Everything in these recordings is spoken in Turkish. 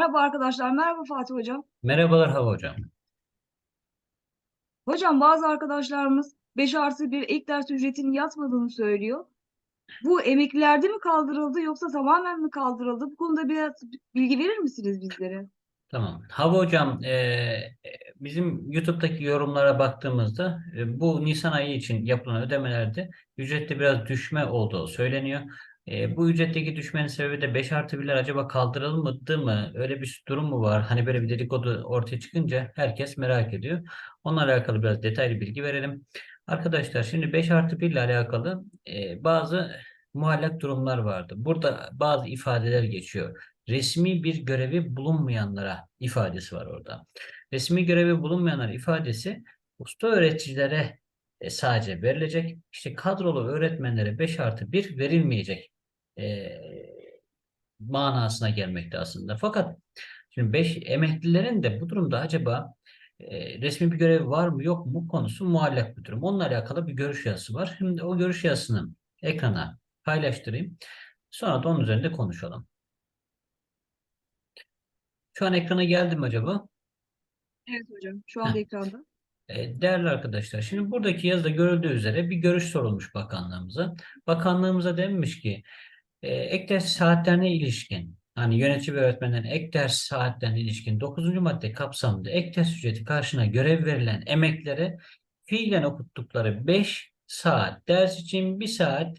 Merhaba arkadaşlar, merhaba Fatih Hocam. Merhabalar Hava Hocam. Hocam bazı arkadaşlarımız 5 artı 1 ilk ders ücretinin yatmadığını söylüyor. Bu emeklilerde mi kaldırıldı yoksa tamamen mi kaldırıldı? Bu konuda biraz bilgi verir misiniz bizlere? Tamam. Hava Hocam, e, bizim YouTube'daki yorumlara baktığımızda e, bu Nisan ayı için yapılan ödemelerde ücrette biraz düşme olduğu söyleniyor. E, bu ücretteki düşmenin sebebi de 5 artı 1'ler acaba kaldırılmadı mı? Öyle bir durum mu var? Hani böyle bir dedikodu ortaya çıkınca herkes merak ediyor. Onunla alakalı biraz detaylı bilgi verelim. Arkadaşlar şimdi 5 artı 1 ile alakalı e, bazı muallak durumlar vardı. Burada bazı ifadeler geçiyor. Resmi bir görevi bulunmayanlara ifadesi var orada. Resmi görevi bulunmayanlar ifadesi usta öğreticilere e, sadece verilecek. İşte kadrolu öğretmenlere 5 artı 1 verilmeyecek e, manasına gelmekte aslında. Fakat şimdi 5 emeklilerin de bu durumda acaba e, resmi bir görevi var mı yok mu konusu muallak bir durum. Onunla alakalı bir görüş yazısı var. Şimdi o görüş yazısını ekrana paylaştırayım. Sonra da onun üzerinde konuşalım. Şu an ekrana geldi mi acaba? Evet hocam, şu anda Heh. ekranda. E, Değerli arkadaşlar, şimdi buradaki yazıda görüldüğü üzere bir görüş sorulmuş bakanlığımıza. Bakanlığımıza denmiş ki e, ek ders saatlerine ilişkin, hani yönetici ve öğretmenlerin ek ders saatlerine ilişkin 9. madde kapsamında ek ders ücreti karşına görev verilen emeklere fiilen okuttukları 5 saat ders için 1 saat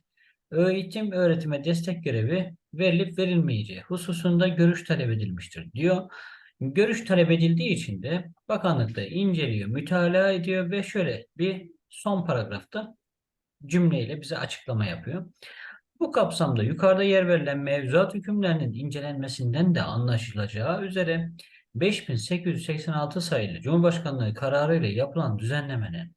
eğitim öğretime destek görevi verilip verilmeyeceği hususunda görüş talep edilmiştir diyor. Görüş talep edildiği için de bakanlık da inceliyor, mütalaa ediyor ve şöyle bir son paragrafta cümleyle bize açıklama yapıyor. Bu kapsamda yukarıda yer verilen mevzuat hükümlerinin incelenmesinden de anlaşılacağı üzere 5886 sayılı Cumhurbaşkanlığı kararı ile yapılan düzenlemenin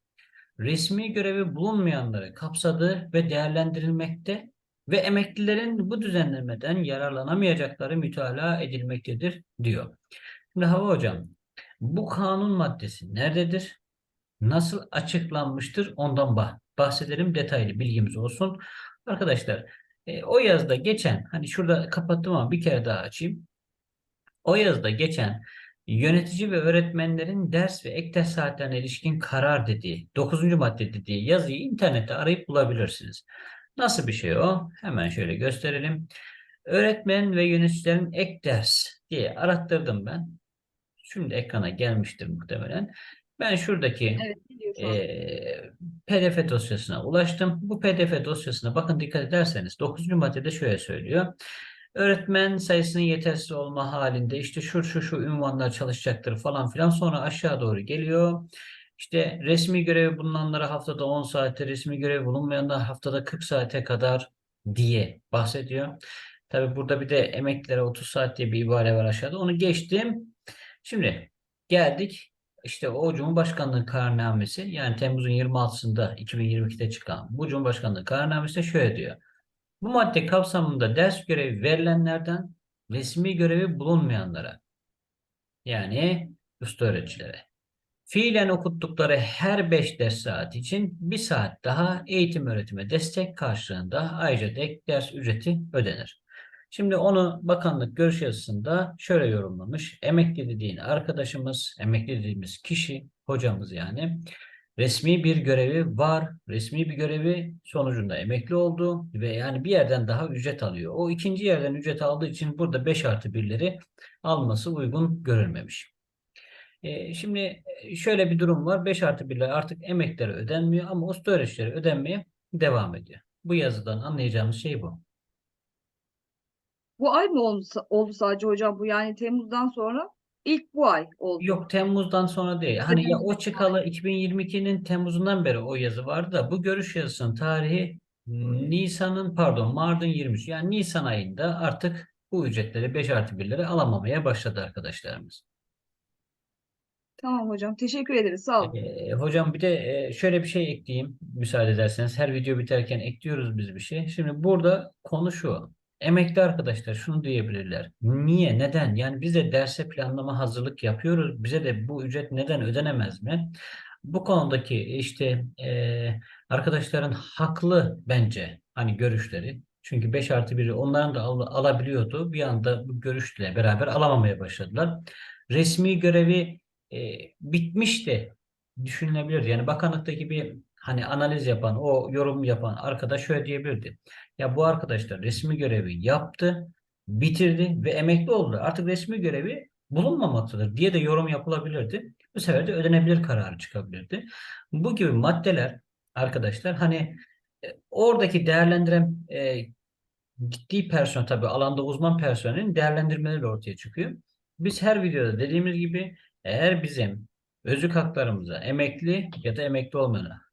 resmi görevi bulunmayanları kapsadığı ve değerlendirilmekte ve emeklilerin bu düzenlemeden yararlanamayacakları mütalaa edilmektedir diyor. Şimdi Hava Hocam, bu kanun maddesi nerededir? Nasıl açıklanmıştır? Ondan bah- bahsedelim. Detaylı bilgimiz olsun. Arkadaşlar, e, o yazda geçen, hani şurada kapattım ama bir kere daha açayım. O yazda geçen yönetici ve öğretmenlerin ders ve ek ders saatlerine ilişkin karar dediği, 9. madde dediği yazıyı internette arayıp bulabilirsiniz. Nasıl bir şey o? Hemen şöyle gösterelim. Öğretmen ve yöneticilerin ek ders diye arattırdım ben. Şimdi ekrana gelmiştir muhtemelen. Ben şuradaki Evet, eee, PDF dosyasına ulaştım. Bu PDF dosyasına bakın dikkat ederseniz 9. maddede şöyle söylüyor. Öğretmen sayısının yetersiz olma halinde işte şu şu şu ünvanlar çalışacaktır falan filan sonra aşağı doğru geliyor. İşte resmi görevi bulunanlara haftada 10 saate, resmi görevi bulunmayanlara haftada 40 saate kadar diye bahsediyor. Tabi burada bir de emeklilere 30 saat diye bir ibare var aşağıda. Onu geçtim. Şimdi geldik işte o Cumhurbaşkanlığı kararnamesi yani Temmuz'un 26'sında 2022'de çıkan bu Cumhurbaşkanlığı kararnamesi de şöyle diyor. Bu madde kapsamında ders görevi verilenlerden resmi görevi bulunmayanlara yani usta öğreticilere fiilen okuttukları her 5 ders saat için 1 saat daha eğitim öğretime destek karşılığında ayrıca ek ders ücreti ödenir. Şimdi onu bakanlık görüş yazısında şöyle yorumlamış. Emekli dediğin arkadaşımız, emekli dediğimiz kişi, hocamız yani resmi bir görevi var. Resmi bir görevi sonucunda emekli oldu ve yani bir yerden daha ücret alıyor. O ikinci yerden ücret aldığı için burada 5 artı 1'leri alması uygun görülmemiş. E, şimdi e, şöyle bir durum var. 5 artı 1'ler artık emeklere ödenmiyor ama usta öğrencilere ödenmeye devam ediyor. Bu yazıdan anlayacağımız şey bu. Bu ay mı oldu, oldu sadece hocam bu? Yani Temmuz'dan sonra ilk bu ay oldu. Yok Temmuz'dan sonra değil. Hani ya o çıkalı 2022'nin Temmuz'undan beri o yazı vardı da bu görüş yazısının tarihi Nisan'ın pardon Mart'ın 23. Yani Nisan ayında artık bu ücretleri 5 artı 1'leri alamamaya başladı arkadaşlarımız. Tamam hocam, teşekkür ederiz. Sağ olun. Ee, hocam bir de e, şöyle bir şey ekleyeyim müsaade ederseniz. Her video biterken ekliyoruz biz bir şey. Şimdi burada konu şu. Emekli arkadaşlar şunu diyebilirler. Niye? Neden? Yani biz de derse planlama hazırlık yapıyoruz. Bize de bu ücret neden ödenemez mi? Bu konudaki işte e, arkadaşların haklı bence hani görüşleri. Çünkü 5 artı 1'i onların da al- alabiliyordu. Bir anda bu görüşle beraber alamamaya başladılar. Resmi görevi e, bitmişti düşünülebilir. Yani bakanlıktaki bir hani analiz yapan, o yorum yapan arkadaş şöyle diyebilirdi. Ya bu arkadaşlar resmi görevi yaptı, bitirdi ve emekli oldu. Artık resmi görevi bulunmamaktadır diye de yorum yapılabilirdi. Bu sefer de ödenebilir kararı çıkabilirdi. Bu gibi maddeler arkadaşlar hani e, oradaki değerlendiren e, gittiği personel tabii alanda uzman personelin değerlendirmeleri ortaya çıkıyor. Biz her videoda dediğimiz gibi eğer bizim özlük haklarımıza emekli ya da emekli olmayana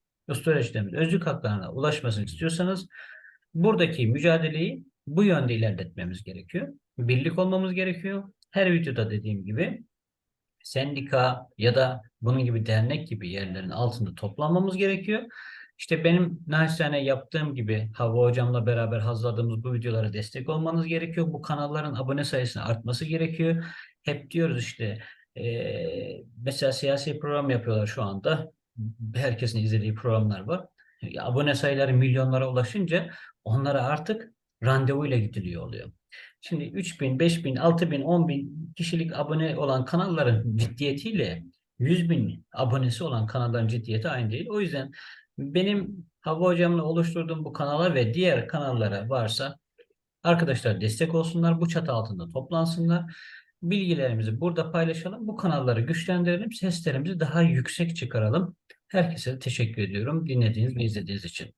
öğrencilerimiz özlük haklarına ulaşmasını istiyorsanız buradaki mücadeleyi bu yönde ilerletmemiz gerekiyor. Birlik olmamız gerekiyor. Her videoda dediğim gibi sendika ya da bunun gibi dernek gibi yerlerin altında toplanmamız gerekiyor. İşte benim naçizane yaptığım gibi Havva Hocam'la beraber hazırladığımız bu videolara destek olmanız gerekiyor. Bu kanalların abone sayısının artması gerekiyor. Hep diyoruz işte eee, mesela siyasi program yapıyorlar şu anda. Herkesin izlediği programlar var. Ya, abone sayıları milyonlara ulaşınca onlara artık randevuyla gidiliyor oluyor. Şimdi 3000, 5000, 6000, 10000 kişilik abone olan kanalların ciddiyetiyle 100 bin abonesi olan kanalların ciddiyeti aynı değil. O yüzden benim Havva Hocam'la oluşturduğum bu kanala ve diğer kanallara varsa arkadaşlar destek olsunlar. Bu çatı altında toplansınlar. Bilgilerimizi burada paylaşalım. Bu kanalları güçlendirelim. Seslerimizi daha yüksek çıkaralım. Herkese teşekkür ediyorum dinlediğiniz ve izlediğiniz için.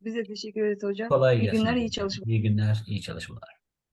Bize teşekkür ederiz hocam. Kolay İyi gelsin. günler, iyi çalışmalar. İyi günler, iyi çalışmalar.